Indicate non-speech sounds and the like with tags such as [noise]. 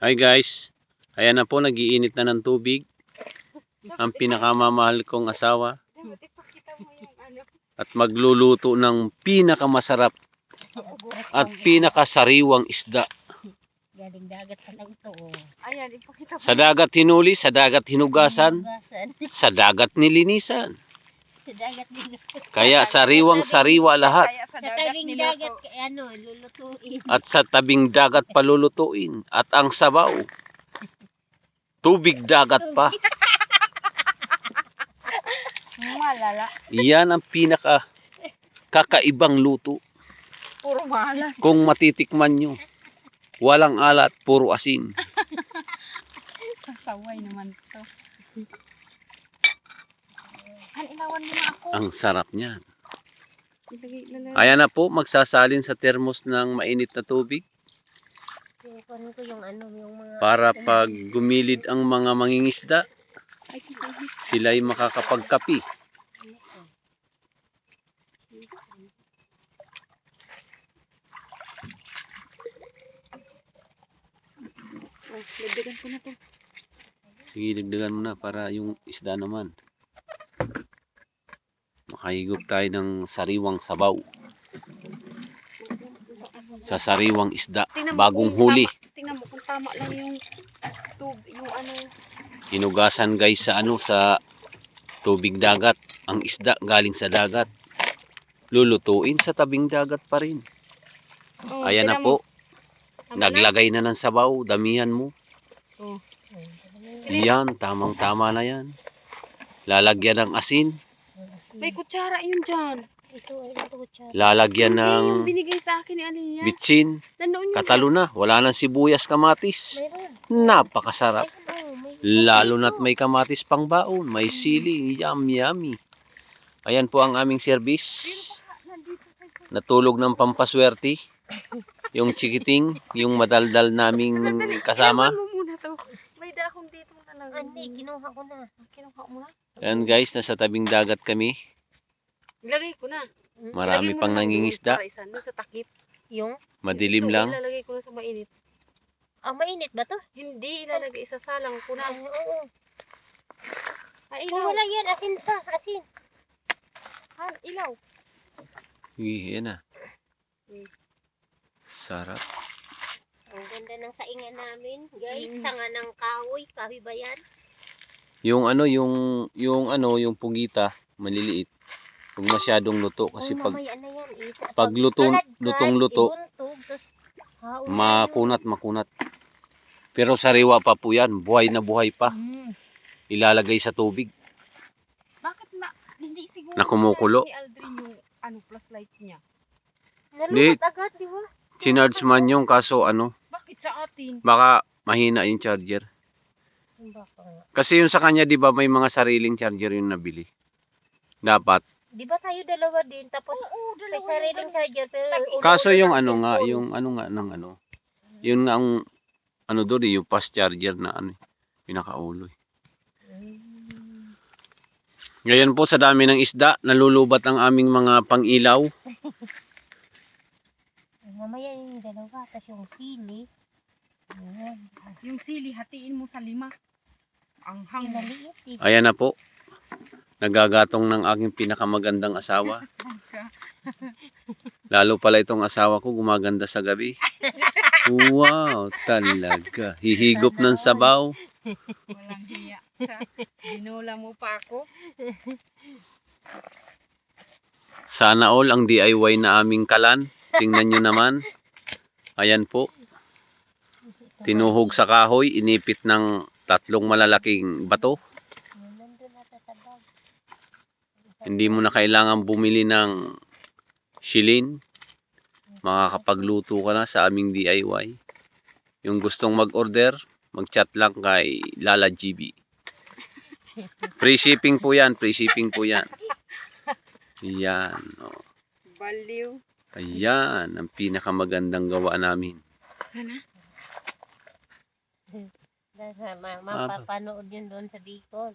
Hi guys, ayan na po nagiinit na ng tubig ang pinakamamahal kong asawa ano. at magluluto ng pinakamasarap at pinakasariwang isda. Galing dagat pa lang ito. Oh. Ayan, ipakita mo. Sa dagat hinuli, sa dagat hinugasan, sa dagat nilinisan. Sa dagat din. Kaya sariwang sariwa lahat Kaya sa Sa dagat tabing niluto. dagat, kay ano, lulutuin. at sa tabing dagat palulutuin at ang sabaw. Tubig dagat pa. Malala. Iyan ang pinaka kakaibang luto. Puro mahala. Kung matitikman nyo, walang alat, puro asin. Sasaway naman to. An, inawan mo na ako. Ang sarap niyan. Ayan na po, magsasalin sa termos ng mainit na tubig ano, para pag gumilid ang mga mangingisda, Ay, ay, sila'y makakapagkapi. Sige, dagdagan mo na para yung isda naman. Makahigop tayo ng sariwang sabaw. Sa sariwang isda, Tingnan bagong huli. Tama, tingnan mo kung tama lang yung yung ano. Hinugasan guys sa ano sa tubig dagat. Ang isda galing sa dagat. Lulutuin sa tabing dagat pa rin. Oh, Ayan na po. Tama? Naglagay na ng sabaw. Damihan mo. Oh. Yan, tamang tama na yan. Lalagyan ng asin. May kutsara yun dyan. Ito, ay ito siya. Lalagyan Hindi, ng yung binigay sa akin ni Aliyah. bitsin. Nandoon yun. Katalo na. Wala nang sibuyas kamatis. Mayroon. Napakasarap. Lalo na't may kamatis pang baon. May sili. Yum, yummy. Ayan po ang aming service. Natulog ng pampaswerte. Yung chikiting, yung madaldal naming kasama. Ewan mo muna to. May dahon dito talaga. Hindi, kinuha ko na. Kinuha mo na. Ayan guys, nasa tabing dagat kami. Ilagay ko na. Marami Ilagay mo pang na nangingisda. Para isa, doon sa takip. Yung? Madilim So, lang. Ilalagay ko na sa mainit. Ah, mainit ba to? Hindi ilalagay sa salang ko na. Ay, oo. Ay, Kung ilaw. wala yan, asin pa, asin. Han, ilaw. Sige, yan na. Mm. Sarap. Ang ganda ng saingan namin, guys. Mm. Sanga ng kahoy, kahoy ba yan? Yung ano, yung, yung ano, yung pugita, maliliit. Huwag masyadong luto kasi pag. Eh. Sa- pag luto, lutong luto, makunat, makunat. Pero sariwa pa po yan, buhay na buhay pa. Mm. Ilalagay sa tubig. Bakit na, hindi siguro Na kumukulo. ni Aldrin yung ano, flashlight niya. Nalunod agad, di ba? Chinarge man yung kaso ano, Bakit sa atin? baka mahina yung charger. Kasi yung sa kanya, di ba, may mga sariling charger yung nabili. Dapat. Di ba tayo dalawa din? Tapos Oo, may dalawa sariling yung charger. Pero Kaso yung ng ano nga, yung ano nga ng ano, yun nga ang ano doon, eh, yung fast charger na ano, pinakaulo. eh. Mm. Ngayon po sa dami ng isda, nalulubat ang aming mga pangilaw. [laughs] Mamaya yung dalawa, tapos yung sili. Ayan. Yung sili, hatiin mo sa lima. Ang hang. Maliit. Ayan na po. Nagagatong ng aking pinakamagandang asawa. [laughs] Lalo pala itong asawa ko gumaganda sa gabi. Wow, talaga. Hihigop ng sabaw. Walang hiya ka. Binula mo pa ako. Sana all ang DIY na aming kalan. Tingnan nyo naman. Ayan po. Tinuhog sa kahoy, inipit ng tatlong malalaking bato. Hindi mo na kailangan bumili ng shilin. Makakapagluto ka na sa aming DIY. Yung gustong mag-order, mag-chat lang kay Lala GB. Free shipping po yan, free shipping po yan. Yan. Oh. Baliw. Ayan, ang pinakamagandang gawa namin. Ano? Ma- mapapanood yun doon sa Bicol.